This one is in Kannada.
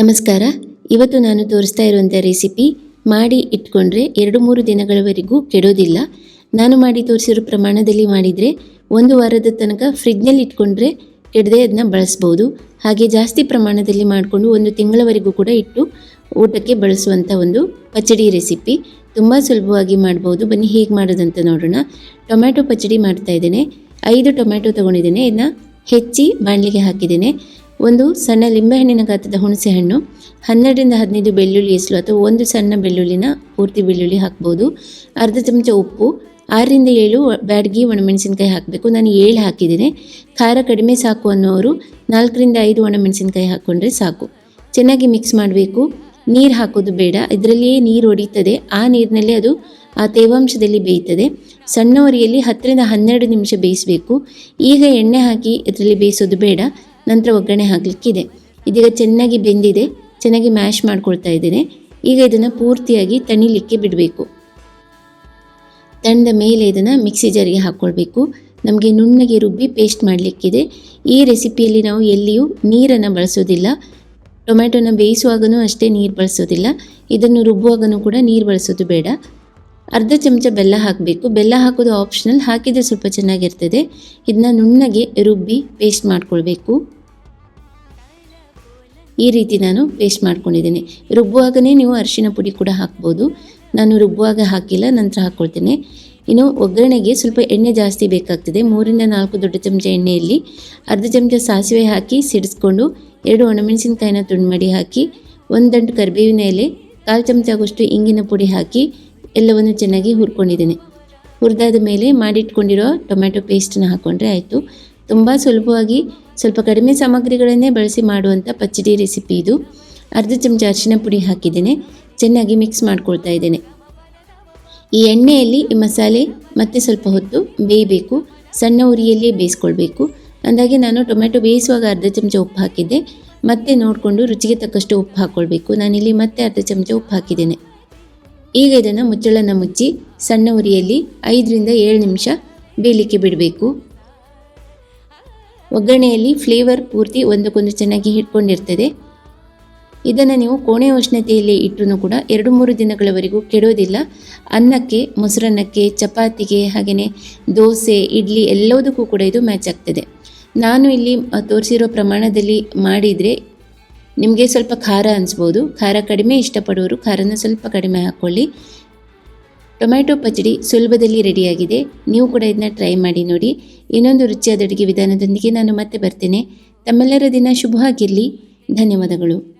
ನಮಸ್ಕಾರ. ಇವತ್ತು ನಾನು ತೋರಿಸ್ತಾ ಇರುವಂಥ ರೆಸಿಪಿ ಮಾಡಿ ಇಟ್ಕೊಂಡ್ರೆ ಎರಡು ಮೂರು ದಿನಗಳವರೆಗೂ ಕೆಡೋದಿಲ್ಲ. ನಾನು ಮಾಡಿ ತೋರಿಸಿರೋ ಪ್ರಮಾಣದಲ್ಲಿ ಮಾಡಿದರೆ ಒಂದು ವಾರದ ತನಕ ಫ್ರಿಜ್ನಲ್ಲಿ ಇಟ್ಕೊಂಡ್ರೆ ಕೆಡದೆ ಅದನ್ನ ಬಳಸ್ಬೋದು. ಹಾಗೆ ಜಾಸ್ತಿ ಪ್ರಮಾಣದಲ್ಲಿ ಮಾಡಿಕೊಂಡು ಒಂದು ತಿಂಗಳವರೆಗೂ ಕೂಡ ಇಟ್ಟು ಊಟಕ್ಕೆ ಬಳಸುವಂಥ ಒಂದು ಪಚಡಿ ರೆಸಿಪಿ. ತುಂಬ ಸುಲಭವಾಗಿ ಮಾಡ್ಬೋದು. ಬನ್ನಿ ಹೇಗೆ ಮಾಡೋದಂತ ನೋಡೋಣ. ಟೊಮ್ಯಾಟೊ ಪಚಡಿ ಮಾಡ್ತಾ ಇದ್ದೇನೆ. ಐದು ಟೊಮ್ಯಾಟೊ ತೊಗೊಂಡಿದ್ದೇನೆ. ಇದನ್ನ ಹೆಚ್ಚಿ ಬಾಣಲಿಗೆ ಹಾಕಿದ್ದೇನೆ. ಒಂದು ಸಣ್ಣ ಲಿಂಬೆಹಣ್ಣಿನ ಗಾತ್ರದ ಹುಣಸೆ ಹಣ್ಣು ಹನ್ನೆರಡರಿಂದ ಹದಿನೈದು ಬೆಳ್ಳುಳ್ಳಿ ಎಸಲು ಅಥವಾ ಒಂದು ಸಣ್ಣ ಬೆಳ್ಳುಳ್ಳಿನ ಪೂರ್ತಿ ಬೆಳ್ಳುಳ್ಳಿ ಹಾಕ್ಬೋದು. ಅರ್ಧ ಚಮಚ ಉಪ್ಪು, ಆರರಿಂದ ಏಳು ಬ್ಯಾಡ್ಗಿ ಒಣಮೆಣಸಿನಕಾಯಿ ಹಾಕಬೇಕು. ನಾನು ಏಳು ಹಾಕಿದ್ದೇನೆ. ಖಾರ ಕಡಿಮೆ ಸಾಕು ಅನ್ನೋರು ನಾಲ್ಕರಿಂದ ಐದು ಒಣಮೆಣಸಿನ್ಕಾಯಿ ಹಾಕ್ಕೊಂಡ್ರೆ ಸಾಕು. ಚೆನ್ನಾಗಿ ಮಿಕ್ಸ್ ಮಾಡಬೇಕು. ನೀರು ಹಾಕೋದು ಬೇಡ. ಇದರಲ್ಲಿಯೇ ನೀರು ಒಡೀತದೆ. ಆ ನೀರಿನಲ್ಲಿ ಅದು ಆ ತೇವಾಂಶದಲ್ಲಿ ಬೇಯ್ತದೆ. ಸಣ್ಣ ಉರಿಯಲ್ಲಿ ಹತ್ತರಿಂದ ಹನ್ನೆರಡು ನಿಮಿಷ ಬೇಯಿಸಬೇಕು. ಈಗ ಎಣ್ಣೆ ಹಾಕಿ ಇದರಲ್ಲಿ ಬೇಯಿಸೋದು ಬೇಡ. ನಂತರ ಒಗ್ಗರಣೆ ಹಾಕಲಿಕ್ಕಿದೆ. ಇದೀಗ ಚೆನ್ನಾಗಿ ಬೆಂದಿದೆ, ಚೆನ್ನಾಗಿ ಮ್ಯಾಶ್ ಮಾಡ್ಕೊಳ್ತಾ ಇದ್ದೇನೆ. ಈಗ ಇದನ್ನು ಪೂರ್ತಿಯಾಗಿ ತಣಿಲಿಕ್ಕೆ ಬಿಡಬೇಕು. ತಣ್ಣದ ಮೇಲೆ ಇದನ್ನು ಮಿಕ್ಸಿ ಜಾರಿಗೆ ಹಾಕ್ಕೊಳ್ಬೇಕು ನಮಗೆ ನುಣ್ಣಗೆ ರುಬ್ಬಿ ಪೇಸ್ಟ್ ಮಾಡಲಿಕ್ಕಿದೆ. ಈ ರೆಸಿಪಿಯಲ್ಲಿ ನಾವು ಎಲ್ಲಿಯೂ ನೀರನ್ನು ಬಳಸೋದಿಲ್ಲ. ಟೊಮ್ಯಾಟೊನ ಬೇಯಿಸುವಾಗನೂ ಅಷ್ಟೇ ನೀರು ಬಳಸೋದಿಲ್ಲ. ಇದನ್ನು ರುಬ್ಬುವಾಗನೂ ಕೂಡ ನೀರು ಬಳಸೋದು ಬೇಡ. ಅರ್ಧ ಚಮಚ ಬೆಲ್ಲ ಹಾಕಬೇಕು. ಬೆಲ್ಲ ಹಾಕೋದು ಆಪ್ಷನಲ್ ಹಾಕಿದರೆ ಸ್ವಲ್ಪ ಚೆನ್ನಾಗಿರ್ತದೆ. ಇದನ್ನ ನುಣ್ಣಗೆ ರುಬ್ಬಿ ಪೇಸ್ಟ್ ಮಾಡ್ಕೊಳ್ಬೇಕು. ಈ ರೀತಿ ನಾನು ಪೇಸ್ಟ್ ಮಾಡ್ಕೊಂಡಿದ್ದೀನಿ. ರುಬ್ಬುವಾಗನೇ ನೀವು ಅರಿಶಿನ ಪುಡಿ ಕೂಡ ಹಾಕ್ಬೋದು. ನಾನು ರುಬ್ಬುವಾಗ ಹಾಕಿಲ್ಲ, ನಂತರ ಹಾಕ್ಕೊಳ್ತೇನೆ ಇನ್ನು ಒಗ್ಗರಣೆಗೆ ಸ್ವಲ್ಪ ಎಣ್ಣೆ ಜಾಸ್ತಿ ಬೇಕಾಗ್ತದೆ. ಮೂರಿಂದ ನಾಲ್ಕು ದೊಡ್ಡ ಚಮಚ ಎಣ್ಣೆಯಲ್ಲಿ ಅರ್ಧ ಚಮಚ ಸಾಸಿವೆ ಹಾಕಿ ಸಿಡಿಸ್ಕೊಂಡು ಎರಡು ಒಣಮೆಣಸಿನಕಾಯಿನ ತುಂಡು ಮಾಡಿ ಹಾಕಿ ಒಂದು ಕರಿಬೇವಿನ ಎಲೆ, ಕಾಲು ಚಮಚ ಆಗುವಷ್ಟು ಇಂಗಿನ ಪುಡಿ ಹಾಕಿ ಎಲ್ಲವನ್ನು ಚೆನ್ನಾಗಿ ಹುರ್ಕೊಂಡಿದ್ದೇನೆ. ಹುರಿದಾದ ಮೇಲೆ ಮಾಡಿಟ್ಕೊಂಡಿರೋ ಟೊಮ್ಯಾಟೊ ಪೇಸ್ಟನ್ನು ಹಾಕ್ಕೊಂಡ್ರೆ ಆಯಿತು. ತುಂಬ ಸುಲಭವಾಗಿ ಸ್ವಲ್ಪ ಕಡಿಮೆ ಸಾಮಗ್ರಿಗಳನ್ನೇ ಬಳಸಿ ಮಾಡುವಂಥ ಪಚ್ಚಡಿ ರೆಸಿಪಿ ಇದು. ಅರ್ಧ ಚಮಚ ಅರಿಶಿನ ಪುಡಿ ಹಾಕಿದ್ದೇನೆ. ಚೆನ್ನಾಗಿ ಮಿಕ್ಸ್ ಮಾಡ್ಕೊಳ್ತಾ ಇದ್ದೇನೆ. ಈ ಎಣ್ಣೆಯಲ್ಲಿ ಈ ಮಸಾಲೆ ಮತ್ತೆ ಸ್ವಲ್ಪ ಹೊತ್ತು ಬೇಯಬೇಕು. ಸಣ್ಣ ಉರಿಯಲ್ಲಿಯೇ ಬೇಯಿಸ್ಕೊಳ್ಬೇಕು. ಅಂದಾಗೆ ನಾನು ಟೊಮೆಟೊ ಬೇಯಿಸುವಾಗ ಅರ್ಧ ಚಮಚ ಉಪ್ಪು ಹಾಕಿದ್ದೆ. ಮತ್ತೆ ನೋಡಿಕೊಂಡು ರುಚಿಗೆ ತಕ್ಕಷ್ಟು ಉಪ್ಪು ಹಾಕ್ಕೊಳ್ಬೇಕು. ನಾನಿಲ್ಲಿ ಮತ್ತೆ ಅರ್ಧ ಚಮಚ ಉಪ್ಪು ಹಾಕಿದ್ದೇನೆ. ಈಗ ಇದನ್ನು ಮುಚ್ಚಳನ ಮುಚ್ಚಿ ಸಣ್ಣ ಉರಿಯಲ್ಲಿ ಐದರಿಂದ ಏಳು ನಿಮಿಷ ಬೇಯಲಿಕ್ಕೆ ಬಿಡಬೇಕು. ಒಗ್ಗರಣೆಯಲ್ಲಿ ಫ್ಲೇವರ್ ಪೂರ್ತಿ ಒಂದಕ್ಕೊಂದು ಚೆನ್ನಾಗಿ ಹಿಡ್ಕೊಂಡಿರ್ತದೆ ಇದನ್ನು ನೀವು ಕೋಣೆ ಉಷ್ಣತೆಯಲ್ಲಿ ಇಟ್ಟರೂ ಕೂಡ ಎರಡು ಮೂರು ದಿನಗಳವರೆಗೂ ಕೆಡೋದಿಲ್ಲ. ಅನ್ನಕ್ಕೆ, ಮೊಸರನ್ನಕ್ಕೆ, ಚಪಾತಿಗೆ ಹಾಗೆಯೇ ದೋಸೆ, ಇಡ್ಲಿ ಎಲ್ಲದಕ್ಕೂ ಕೂಡ ಇದು ಮ್ಯಾಚ್ ಆಗ್ತದೆ. ನಾನು ಇಲ್ಲಿ ತೋರಿಸಿರೋ ಪ್ರಮಾಣದಲ್ಲಿ ಮಾಡಿದರೆ ನಿಮಗೆ ಸ್ವಲ್ಪ ಖಾರ ಅನಿಸ್ಬೋದು. ಖಾರ ಕಡಿಮೆ ಇಷ್ಟಪಡೋರು ಖಾರನ ಸ್ವಲ್ಪ ಕಡಿಮೆ ಹಾಕ್ಕೊಳ್ಳಿ ಟೊಮ್ಯಾಟೊ ಪಚಡಿ ಸುಲಭದಲ್ಲಿ ರೆಡಿಯಾಗಿದೆ. ನೀವು ಕೂಡ ಇದನ್ನ ಟ್ರೈ ಮಾಡಿ ನೋಡಿ. ಇನ್ನೊಂದು ರುಚಿಯಾದ ಅಡುಗೆ ವಿಧಾನದೊಂದಿಗೆ ನಾನು ಮತ್ತೆ ಬರ್ತೇನೆ. ತಮ್ಮೆಲ್ಲರ ದಿನ ಶುಭವಾಗಿರಲಿ ಧನ್ಯವಾದಗಳು.